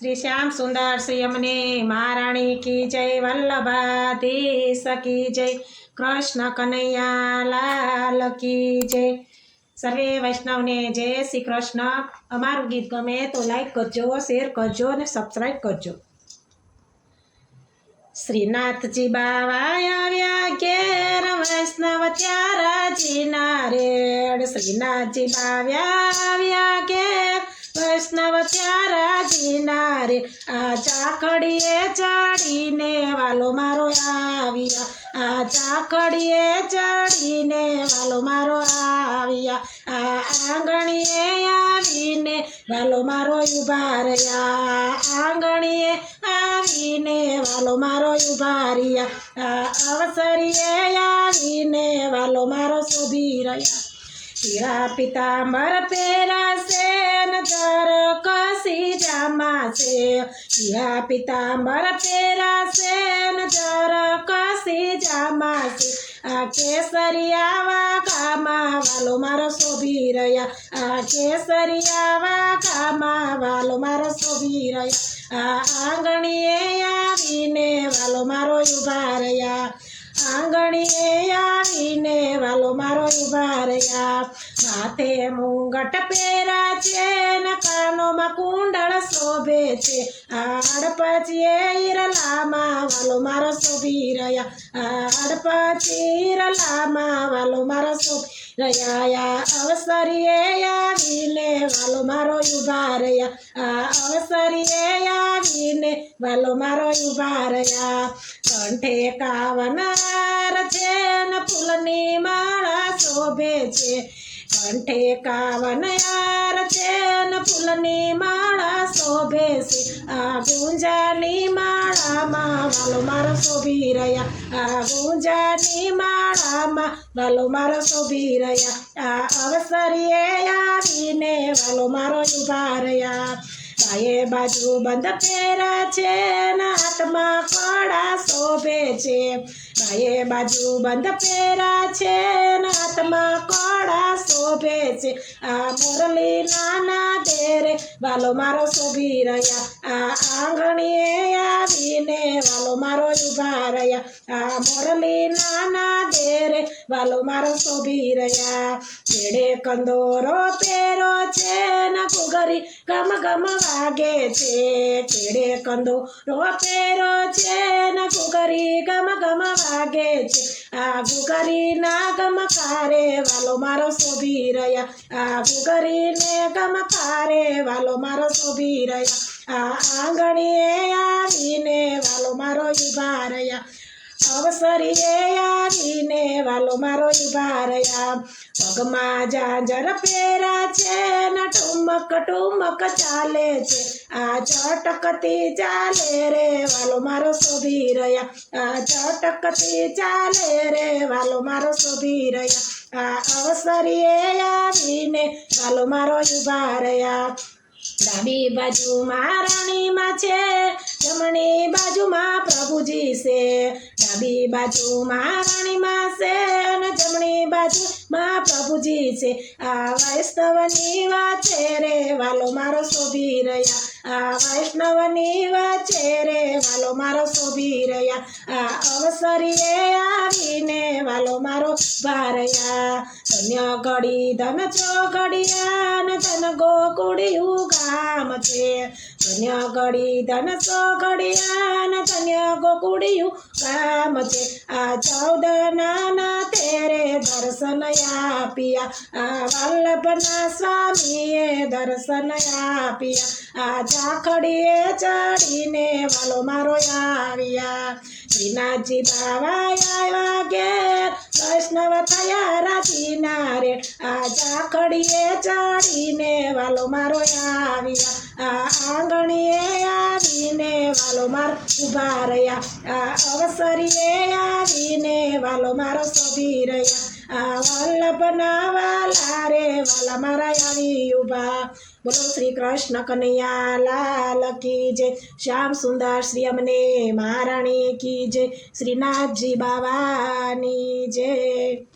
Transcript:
શ્રી શ્યામ સુંદર શ્રી અમને મહારાણી કી જય વલ્લભાધીશ કી જય કૃષ્ણ કનૈયા લાલ કી જય સર્વે વૈષ્ણવને જય શ્રી કૃષ્ણ અમારું ગીત ગમે તો લાઈક કરજો શેર કરજો અને સબસ્ક્રાઈબ કરજો. શ્રીનાથજી બાવા આવ્યા ઘેર, વૈષ્ણવ ત્યારાજીના રેડ. શ્રીનાથજી બાવ્યા આવ્યા રે આ ચાકડીએ ચડીને વાલો મારો આવ્યા. આ ચાકડીએ ચડીને વાલો મારો આવ્યા. આ આંગણીએ આવીને વાલો મારો ઊભા રહ્યા આંગણીએ આવીને વાલો મારો ઊભા રહ્યા આ અવસરીએ આવીને વાલો મારો શોભી રહ્યા. પીળા પિતાંબર પહેરાશે નજર કસી જામાશે પીળા પિતાંબર પહેરાશે નજર કસી જામાશે આ કેસરિયા વાઘામાં વાલો મારો શોભી રહ્યા. આ કેસરિયા વાઘામાં વાલો મારો શોભી રહ્યા. આ આંગણીએ આવીને વાલો મારો ઊભા રહ્યા. આંગણીએ આવીને માથે મુંગટ પહેરા છે ને કાનોમાં કુંડળ શોભે છે. આડ પછી ઈરલામાં વાલો મારો શોભી રહ્યા. આડ પછી ઈરલામાં વાલો મારો શોભી અવસરીએ આવીને વાલો મારો ઊભા રહ્યા. આ અવસરીએ આવીને વાલો મારો ઊભા રહ્યા. કંઠે કાવનાર છે ફૂલની માળા શોભે છે. કંઠે કાવનાર છે ને ફૂલની માળા શોભે છે. આ ગુંજાની માળામાં વાલો મારો શોભી રહ્યા. આ ગુંજાની માળામાં વાલો મારો શોભી રહ્યા. આ અવસરીએ આવીને વાલો મારો ઊભા રહ્યા. બાએ બાજુ બંધ પહેરા છે. બાએ બાજુ બંધ પેરા છે નાતમાં હાથમાં શોભે છે. આ મુરલી નાના દેરે વાલો મારો શોભી રહ્યા. આ આંગણીએ આવીને વાલો મારો ઊભા રહ્યા. આ મુરલી નાના દેરે વાલો મારો શોભી રહ્યા. કેડે કંદોરો પેરો છે ને કુગરી ગમ ગમ વાગે છે. કેડે કંદોરો પેરો છે ને કુગરી ગમ ગમ વાગે છે. આ ગુગરી ના ગમકારે વાલો મારો શોભી રહ્યા. આ ગુગરીને ગમકારે વાલો મારો શોભી રહ્યા. આ આંગણીએ આવીને વાલો મારો ઊભા રહ્યા. અવસરીએ આવીને વાલો મારો ઉભારયા પગમાં જાંજર પહેરા છે ને ટુમક ટુમક ચાલે છે. આ ચટકતી ચાલે રે વાલો મારો શોભી રહ્યા આ ચટકતી ચાલે રે વાલો મારો શોભી રહ્યા આ અવસરીએ આવીને વાલો મારો ઊભા રહ્યા ડાબી બાજુમાં રાણીમાં છે, જમણી બાજુમાં પ્રભુજી છે. ડાબી બાજુમાં રાણીમાં છે અને જમણી બાજુમાં પ્રભુજી છે. આ વૈષ્ણવની વાચે રે, વાલો મારો શોભી રહ્યા. આ વૈષ્ણવની વાચે રે, વાલો મારો શોભી રહ્યા. આ અવસરીએ આવીને વાલો મારો ભારયા ઘડી ધન ચોગડિયાન ધન ગોકુડિયું ગામ છે ઘડી ધન ચોગડિયાન ધન્ય ગોકુડિયું ગામ છે આ ચૌદ નાના તેરે દર્શન આપ્યા આ વલ્લભના સ્વામીએ દર્શન આપ્યા આ ઝાખડીએ ચડીને વાલો મારો શ્રીનાથજી બાવા ઘેર વૈષ્ણવ થયા રાજીના રે આ ઝાખડીએ ચડીને વાલો મારો આવ્યા આ આંગણીએ આવીને વાલો મારો ઊભા રહ્યા આ અવસરીએ આવીને વાલો મારો સભી રહ્યા આ વલ્લભના વાલા રે વાલા મારા આવી ઊભા બોલો શ્રી કૃષ્ણ કનૈયા, લાલ કી જય. શ્યામ સુંદર શ્રી અમને મહારાણી કી જય. શ્રીનાથજી બાવાની જય.